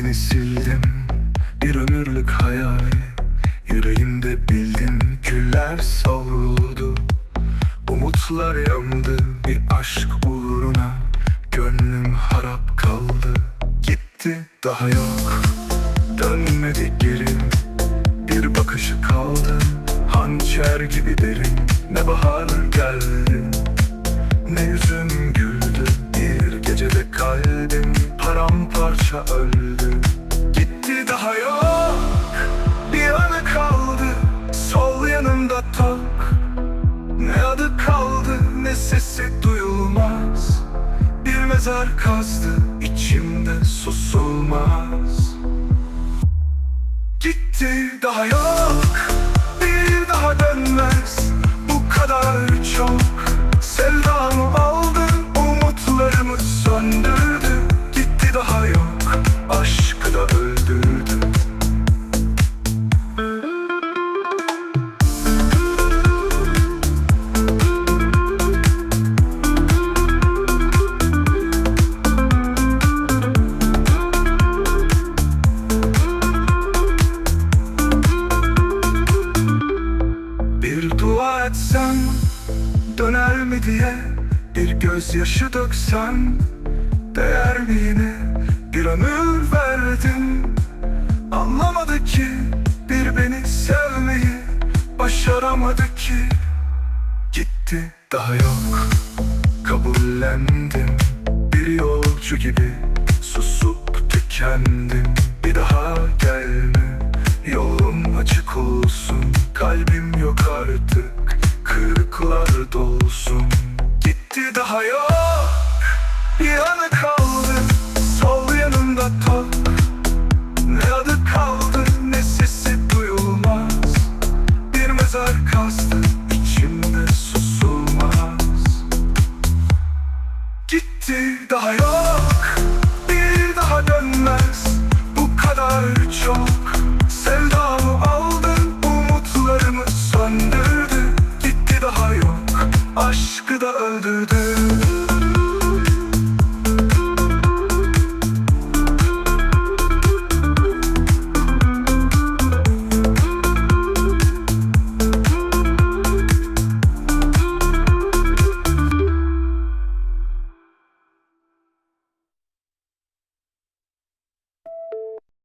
İzini sildim bir ömürlük hayal. Yüreğimde bildim küller savruldu. Umutlar yandı bir aşk uğruna. Gönlüm harap kaldı Gitti daha yok. Dönmedi geri Bir bakışı kaldı. Hançer gibi derin Ne bahar geldi. Ne yüzüm güldü Bir gecede kalbim Paramparça öldü. Gitti daha yok. Bir anı kaldı. Sol yanımda tok. Ne adı kaldı ne sesi duyulmaz. Bir mezar kazdı içimde susulmaz. Gitti daha yok. Bir daha dönmez. Bu kadar çok sevdamı aldı. Umutlarımı söndürdü etsem döner mi diye Bir gözyaşı döksem değer mi yine? Bir ömür verdim anlamadı ki Bir beni sevmeyi başaramadı ki. Gitti daha yok kabullendim. Bir yolcu gibi susup tükendim. Bir daha gelme yolum açık olsun Kalbim daha yok. Bir anı kaldı sol yanımda top Ne adı kaldı ne sesi duyulmaz. Bir mezar kastı içimde susulmaz. Gitti daha yok. Bir daha dönmez Bu kadar çok. Sevdamı aldın umutlarımı söndürdü. Gitti daha yok aşkı da öldürdü.